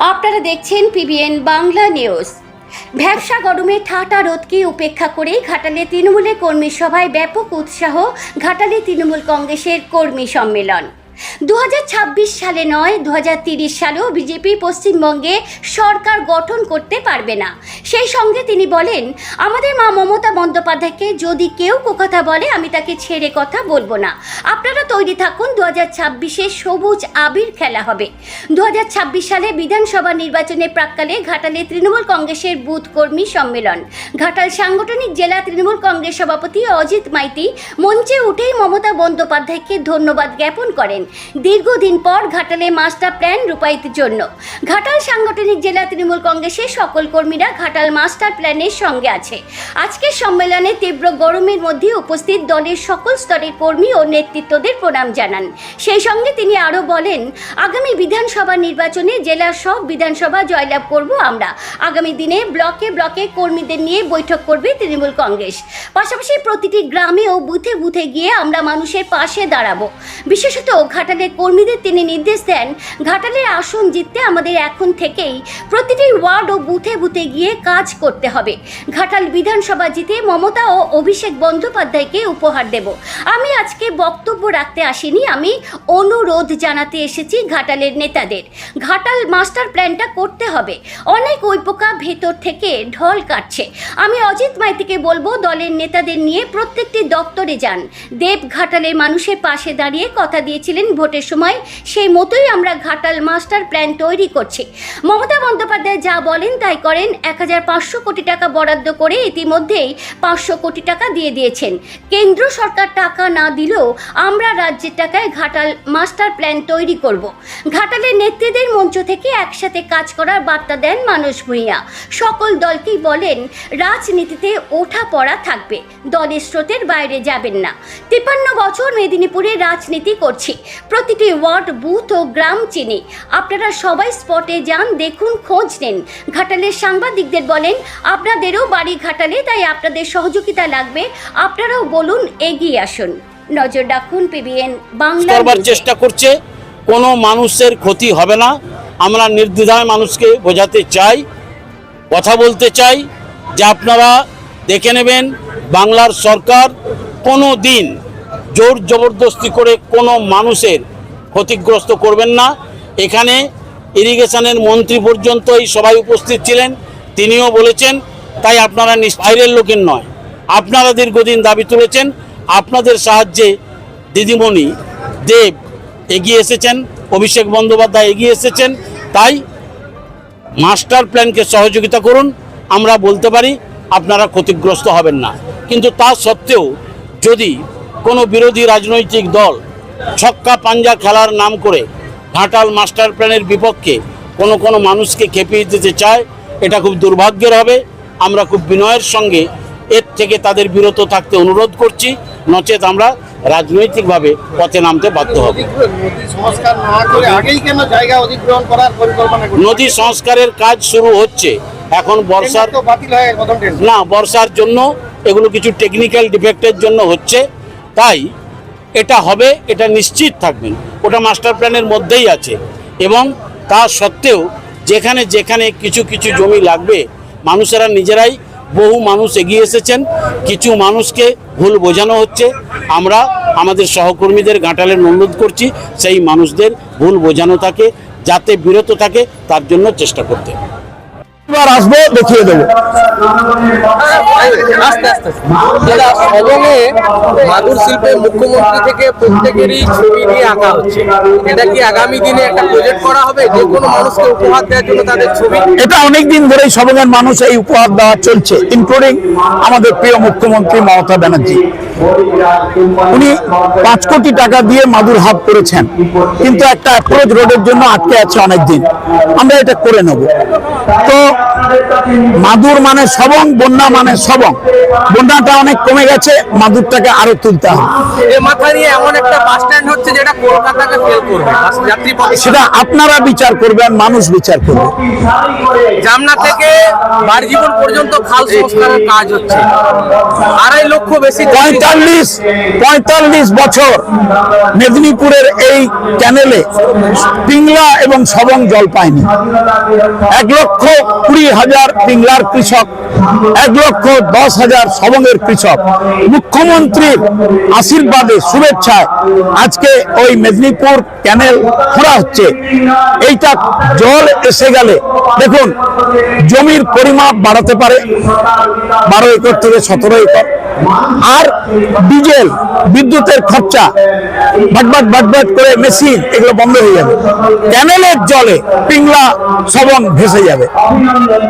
আপনারা দেখছেন PBN Bangla news. ভ্যাবসা গরমে ঠাটা রোদকে উপেক্ষা করে ঘাটালে তৃণমূলের কর্মী সভায় ব্যাপক উৎসাহ, ঘাটালে তৃণমূল কংগ্রেসের কর্মী সম্মেলন। দু হাজার ছাব্বিশ সালে নয় দু সালেও বিজেপি পশ্চিমবঙ্গে সরকার গঠন করতে পারবে না। সেই সঙ্গে তিনি বলেন, আমাদের মা মমতা বন্দ্যোপাধ্যায়কে যদি কেউ কথা বলে, আমি তাকে ছেড়ে কথা বলব না। আপনারা তৈরি থাকুন দু হাজার ছাব্বিশে সবুজ আবির খেলা হবে। দু হাজার ছাব্বিশ সালে বিধানসভা নির্বাচনের প্রাক্কালে ঘাটালে তৃণমূল কংগ্রেসের বুথ কর্মী সম্মেলন। ঘাটাল সাংগঠনিক জেলা তৃণমূল কংগ্রেস সভাপতি অজিত মাইতি মঞ্চে উঠেই মমতা বন্দ্যোপাধ্যায়কে ধন্যবাদ জ্ঞাপন করেন। দীর্ঘদিন পর ঘাটালে মাস্টার প্ল্যান রূপায়িতের জন্য। ঘাটাল সাংগঠনিক জেলা তৃণমূল কংগ্রেসের সকল কর্মীরা ঘাটাল মাস্টার প্ল্যানের সঙ্গে আছে। আজকের সম্মেলনে তীব্র গরমের মধ্যে উপস্থিত দলের সকল স্তরের কর্মী ও নেতৃত্বদের প্রণাম জানান। সেই সঙ্গে তিনি আরও বলেন, আগামী বিধানসভা নির্বাচনে জেলার সব বিধানসভা জয়লাভ করব আমরা। আগামী দিনে ব্লকে ব্লকে কর্মীদের নিয়ে বৈঠক করবে তৃণমূল কংগ্রেস। পাশাপাশি প্রতিটি গ্রামে ও বুথে বুথে গিয়ে আমরা মানুষের পাশে দাঁড়াবো। বিশেষত ঘাটালের কর্মীদের তিনি নির্দেশ দেন, ঘাটালের আসন জিততে আমাদের এখন থেকেই প্রতিটি ওয়ার্ড ও বুথে বুথে গিয়ে কাজ করতে হবে। ঘাটাল বিধানসভা জিতে মমতা ও অভিষেক বন্দ্যোপাধ্যায়কে উপহার দেব। আমি আজকে বক্তব্য রাখতে আসিনি, আমি অনুরোধ জানাতে এসেছি ঘাটালের নেতাদের। ঘাটাল মাস্টার প্ল্যানটা করতে হবে। অনেক ঐপোকা ভেতর থেকে ঢল কাটছে। আমি অজিত মাইতিকে বলব, দলের নেতাদের নিয়ে প্রত্যেকটি দপ্তরে যান। দেব ঘাটালের মানুষের পাশে দাঁড়িয়ে কথা দিয়েছিলেন ভোটের সময়, সেই মতোই আমরা ঘাটাল মাস্টার প্ল্যান তৈরি করছি। মমতা বন্দ্যোপাধ্যায় যা বলেন তাই করেন, এক হাজার পাঁচশো কোটি টাকা বরাদ্দ করে ইতিমধ্যেই পাঁচশো কোটি টাকা দিয়ে দিয়েছেন। কেন্দ্র সরকার টাকা না দিলেও আমরা রাজ্যের টাকায় ঘাটাল মাস্টার প্ল্যান তৈরি করব। ঘাটালের নেত্রীদের মঞ্চ থেকে একসাথে কাজ করার বার্তা দেন মানস ভূঁইয়া। সকল দলকেই বলেন, রাজনীতিতে ওঠা পড়া থাকবে, দলের স্রোতের বাইরে যাবেন না। তিপ্পান্ন বছর মেদিনীপুরে রাজনীতি করছি। প্রতিটি ওয়ার্ড বুথ ও গ্রাম চিনি। আপনারা সবাই স্পটে যান দেখুন খোঁজ নেন। ঘাটালের সাংবাদিকদের বলেন আপনাদেরও বাড়ি ঘাটালে তাই আপনাদের সহযোগিতা লাগবে। আপনারাও বলুন এগিয়ে আসুন। নজর রাখুন পিবিএন বাংলা করবার চেষ্টা করছে কোনো মানুষের ক্ষতি হবে না। আমরা নির্দ্বিধায় মানুষকে বোঝাতে চাই কথা বলতে চাই যে আপনারা দেখে নেবেন বাংলার সরকার কোনো দিন জোর জবরদস্তি করে কোনো মানুষের ক্ষতিগ্রস্ত করবেন না। এখানে ইরিগেশনের মন্ত্রী পর্যন্ত এই সবাই উপস্থিত ছিলেন, তিনিও বলেছেন, তাই আপনারা বাইরের লোকের নয়। আপনারা দীর্ঘদিন দাবি তুলেছেন, আপনাদের সাহায্যে দিদিমণি দেব এগিয়ে এসেছেন, অভিষেক বন্দ্যোপাধ্যায় এগিয়ে এসেছেন, তাই মাস্টার প্ল্যানকে সহযোগিতা করুন, আমরা বলতে পারি আপনারা ক্ষতিগ্রস্ত হবেন না। কিন্তু তা সত্ত্বেও যদি কোনো বিরোধী রাজনৈতিক দল ছক্কা পাঞ্জা খেলার নাম করে ঘাটাল মাস্টার প্ল্যানের বিপক্ষে কোনো কোনো মানুষকে খেপিয়ে দিতে চায় এটা খুব দুর্ভাগ্যের হবে। আমরা খুব বিনয়ের সঙ্গে এর থেকে তাদের বিরত থাকতে অনুরোধ করছি। নচেত আমরা রাজনৈতিকভাবে পথে নামতে বাধ্য হব। নদী সংস্কারের কাজ শুরু হচ্ছে। এখন বর্ষার না বর্ষার জন্য এগুলো কিছু টেকনিক্যাল ডিফেক্টের জন্য হচ্ছে। তাই এটা হবে, এটা নিশ্চিত থাকবেন। ওটা মাস্টার প্ল্যানের মধ্যেই আছে। এবং তা সত্ত্বেও যেখানে যেখানে কিছু কিছু জমি লাগবে, মানুষেরা নিজেরাই বহু মানুষ এগিয়ে এসেছেন। কিছু মানুষকে ভুল বোঝানো হচ্ছে। আমরা আমাদের সহকর্মীদের গাঁটালের অনুরোধ করছি, সেই মানুষদের ভুল বোঝানো থাকে, যাতে বিরত থাকে, তার জন্য চেষ্টা করতে। এবার আসব দেখিয়ে দেবো। আস্তে আস্তে দাদা সদনে মাদুর শিল্পে মুখ্যমন্ত্রী থেকে প্রত্যেকেরই ছবি দিয়ে আঁকা হচ্ছে। এটা কি আগামী দিনে একটা প্রজেক্ট করা হবে? যে কোনো মানুষকে উপহার দেওয়ার জন্য তাদের ছবি? এটা অনেক দিন ধরেই সবঙ্গের মানুষ এই উপহার দেওয়া চলছে ইনক্লুডিং আমাদের প্রিয় মুখ্যমন্ত্রী মমতা ব্যানার্জি। উনি পাঁচ কোটি টাকা দিয়ে মাদুর হাব করেছেন কিন্তু একটা অ্যাপ্রোচ রোডের জন্য আটকে আছে অনেক দিন আমরা এটা করে নেব। তো মাদুর মানে সবং বন্যা মানে সবং। বন্যাটা অনেক কমে গেছে মাদুরটাকে আরও তুলতে হবে এ মাথা নিয়ে এমন একটা বাস স্ট্যান্ড হচ্ছে যেটা কলকাতাকে ফেল করবে যাত্রী সেটা আপনারা বিচার করবেন মানুষ বিচার করবে। জামনা থেকে বারজীবন পর্যন্ত খাল সংস্কারের কাজ হচ্ছে। আড়াই লক্ষ বেশি পঁয়তাল্লিশ পঁয়তাল্লিশ বছর মেদিনীপুরের এই ক্যানেলে পিংলা এবং সবং জল পায়নি। এক লক্ষ কুড়ি হাজার পিংলার কৃষক, এক লক্ষ দশ হাজার সবংয়ের কৃষক। মুখ্যমন্ত্রীর আশীর্বাদে, শুভেচ্ছায় আজকে ওই মেদিনীপুর ক্যানেল খোঁড়া হচ্ছে। এইটা জল এসে গেলে, দেখুন, জমির পরিমাপ বাড়াতে পারে, বারো একর থেকে সতেরো একর। আর ডিজেল, বিদ্যুতের খরচা ভাটভাট ভাটভাট করে মেশিন, এগুলো বন্ধ হয়ে যাবে। ক্যানেলের জলে পিংলা সবং ভেসে যাবে। ஆனந்தம்